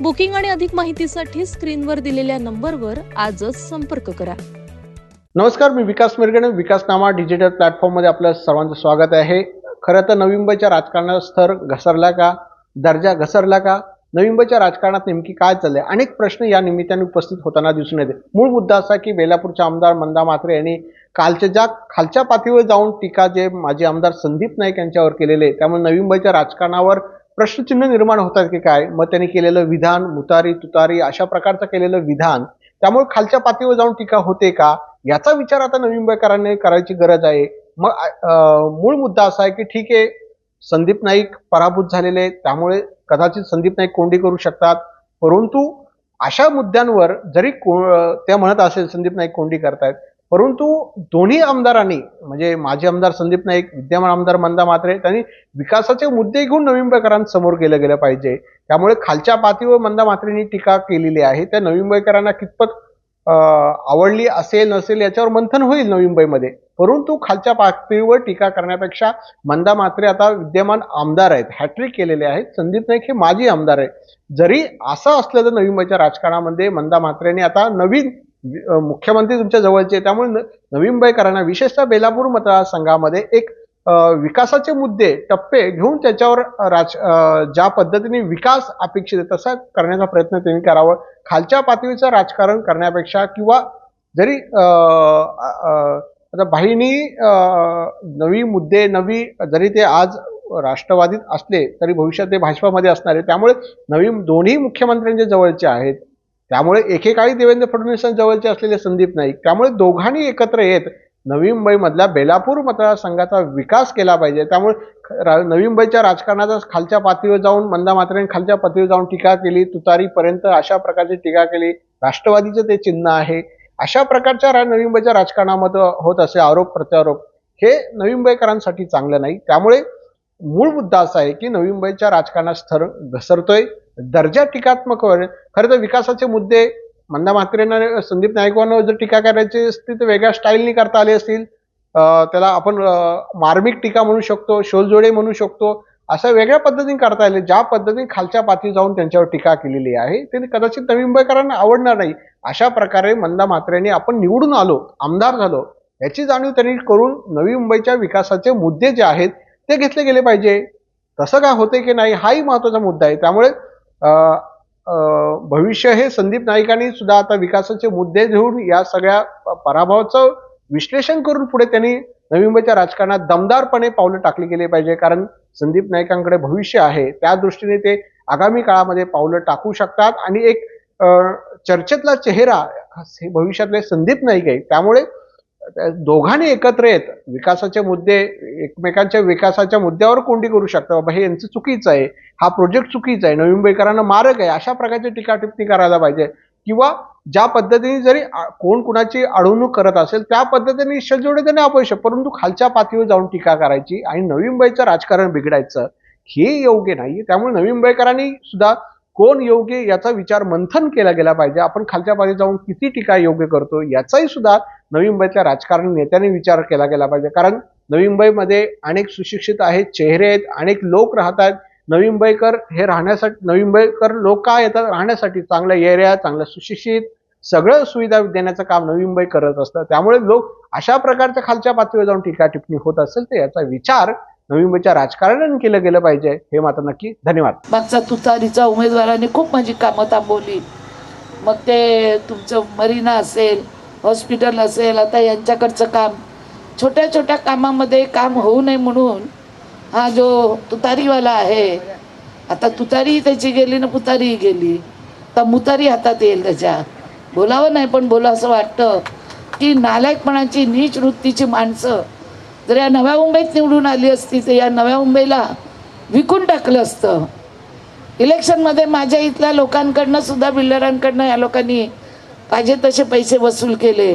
Booking आणि अधिक माहितीसाठी स्क्रीनवर दिलेल्या नंबरवर आजच संपर्क करा. नमस्कार मी विकास मिरगणे विकासनामा डिजिटल प्लॅटफॉर्ममध्ये आपलं सर्वांचं स्वागत आहे. खरं तर नवी मुंबईच्या राजकारणात स्तर घसरला का? दर्जा घसरला का? नवी मुंबईच्या राजकारणात नेमकी काय चाललंय? अनेक प्रश्न या निमित्ताने उपस्थित होताना दिसून येते. मूळ मुद्दा असा की बेलापूरचे आमदार मंदा म्हात्रे यांनी कालच्या ज्या खालच्या पातळीवर जाऊन टीका जे माजी आमदार संदीप नाईक यांच्यावर केलेले त्यामुळे नवी मुंबईच्या राजकारणावर प्रश्नचिन्ह निर्माण होतात की काय? मग त्यांनी केलेलं विधान मुतारी तुतारी अशा प्रकारचं केलेलं विधान त्यामुळे खालच्या पातळीवर जाऊन टीका होते का? याचा विचार आता नवी मुंबईकरांनी करायची गरज आहे. मग मूळ मुद्दा असा आहे की ठीक आहे संदीप नाईक पराभूत झालेले त्यामुळे कदाचित संदीप नाईक कोंडी करू शकतात. परंतु अशा मुद्द्यांवर जरी को- त्या म्हणत असेल संदीप नाईक कोंडी करतायत परंतु दोन्ही आमदारांनी म्हणजे माजी आमदार संदीप नाईक विद्यमान आमदार मंदा मात्रे त्यांनी विकासाचे मुद्दे घेऊन नवी केलं गेलं गेलं पाहिजे. त्यामुळे खालच्या पातळीवर मंदा मात्रेंनी टीका केलेली आहे. त्या नवी मुंबईकरांना कितपत आवडली असेल नसेल याच्यावर मंथन होईल नवी मुंबईमध्ये परंतु खालच्या पातळीवर टीका करण्यापेक्षा मंदा मात्रे आता विद्यमान आमदार आहेत. हॅट्रिक केलेले आहेत. संदीप नाईक हे माजी आमदार आहेत. जरी असं असलं तर नवी मुंबईच्या राजकारणामध्ये मंदा मात्रेने आता नवीन मुख्यमंत्री तुमच्या जवळचे. त्यामुळे न- नवी मुंबईकरांना विशेषतः बेलापूर मतदारसंघामध्ये एक विकासाचे मुद्दे टप्पे घेऊन त्याच्यावर राज ज्या पद्धतीने विकास अपेक्षित आहे तसा करण्याचा प्रयत्न त्यांनी करावा. खालच्या पातळीचं राजकारण करण्यापेक्षा किंवा जरी आता बाहींनी नवी मुद्दे नवी जरी ते आज राष्ट्रवादीत असले तरी भविष्यात ते भाजपामध्ये असणार आहे. त्यामुळे नवी दोन्ही मुख्यमंत्र्यांच्या जवळचे आहेत. त्यामुळे एकेकाळी देवेंद्र फडणवीसांजवळचे जवळचे असलेले संदीप नाईक त्यामुळे दोघांनी एकत्र येत नवी मुंबईमधल्या बेलापूर मतदारसंघाचा विकास केला पाहिजे. त्यामुळे ख- रा- नवी मुंबईच्या राजकारणाचा खालच्या पातळीवर जाऊन मंदा मात्रेने खालच्या पातळीवर जाऊन टीका केली तुतारीपर्यंत अशा प्रकारची टीका केली. राष्ट्रवादीचं ते चिन्ह आहे. अशा प्रकारच्या रा- नवी मुंबईच्या राजकारणामध्ये होत असे आरोप प्रत्यारोप हे नवी मुंबईकरांसाठी चांगलं नाही. त्यामुळे मूळ मुद्दा असा आहे की नवी मुंबईच्या राजकारणात स्थर घसरतोय. दर्जा टीकात्मक खरं तर विकासाचे मुद्दे मंदा म्हात्रेंना संदीप नाईकवांवर जर टीका करायची असती तर वेगळ्या स्टाईलनी करता आली असतील. त्याला आपण मार्मिक टीका म्हणू शकतो शोलजोडे म्हणू शकतो अशा वेगळ्या पद्धतीने करता आले ज्या पद्धतीने खालच्या पातळी जाऊन त्यांच्यावर टीका केलेली आहे. ते कदाचित नवी मुंबईकरांना आवडणार नाही. अशा प्रकारे मंदा म्हात्रेंनी आपण निवडून आलो आमदार झालो याची जाणीव त्यांनी करून नवी मुंबईच्या विकासाचे मुद्दे जे आहेत ते घेतले गेले पाहिजे. तसं काय होते की नाही हाही महत्त्वाचा मुद्दा आहे. त्यामुळे भविष्य हे संदीप नाईकांनी सुद्धा आता विकासाचे मुद्दे घेऊन या सगळ्या पराभवाचं विश्लेषण करून पुढे त्यांनी नवी मुंबईच्या राजकारणात दमदारपणे पावलं टाकली गेली पाहिजे. कारण संदीप नाईकांकडे भविष्य आहे. त्या दृष्टीने ते आगामी काळामध्ये पावलं टाकू शकतात. आणि एक चर्चेतला चेहरा हे भविष्यातले संदीप नाईक आहे त्यामुळे दोघांनी एकत्र येत विकासाचे मुद्दे एकमेकांच्या विकासाच्या मुद्द्यावर कोंडी करू शकतात. बाबा हे यांचं चुकीचं आहे. हा प्रोजेक्ट चुकीचा आहे. नवी मुंबईकरांना मारक आहे. अशा प्रकारची टीका टिप्पणी करायला पाहिजे. किंवा ज्या पद्धतीने जरी कोण कुणाची अडवणूक करत असेल त्या पद्धतीने शलजोडे देणे अपयश परंतु खालच्या पातळीवर जाऊन टीका करायची आणि नवी मुंबईचं राजकारण बिघडायचं हे योग्य नाही त्यामुळे नवी मुंबईकरांनी सुद्धा कोण योग्य याचा विचार मंथन केला गेला पाहिजे. आपण खालच्या पातळी जाऊन किती टीका योग्य करतो याचाही सुद्धा नवी मुंबईतल्या राजकारण नेत्यांनी विचार केला गेला पाहिजे. कारण नवी मुंबईमध्ये अनेक सुशिक्षित आहेत चेहरे आहेत अनेक लोक राहतात नवी मुंबईकर हे राहण्यासाठी नवी मुंबईकर लोक का येतात? राहण्यासाठी चांगल्या एरिया चांगल्या सुशिक्षित सगळं सुविधा देण्याचं काम नवी मुंबई करत असतं. त्यामुळे लोक अशा प्रकारच्या खालच्या पातळीवर जाऊन टीका टिप्पणी होत असेल तर याचा विचार नवी मुंबईच्या राजकारणाने केलं गेलं पाहिजे. हे मात्र नक्की धन्यवाद. मागचा तुतारीचा उमेदवाराने खूप माझी कामं थांबवली. मग ते तुमचं मरीना असेल हॉस्पिटल असेल आता यांच्याकडचं काम. छोट्या छोट्या कामामध्ये काम होऊ नये म्हणून हा जो तुतारीवाला आहे आता तुतारी त्याची गेली ना पुतारीही गेली. तर मुतारी हातात येईल त्याच्या. बोलावं नाही पण बोला असं वाटतं की नालायकपणाची नीच वृत्तीची माणसं जर या नव्या मुंबईत निवडून आली असती तर या नव्या मुंबईला विकून टाकलं असतं. इलेक्शनमध्ये माझ्या इथल्या लोकांकडनं सुद्धा बिल्डरांकडनं या लोकांनी पाहिजे तसे पैसे वसूल केले.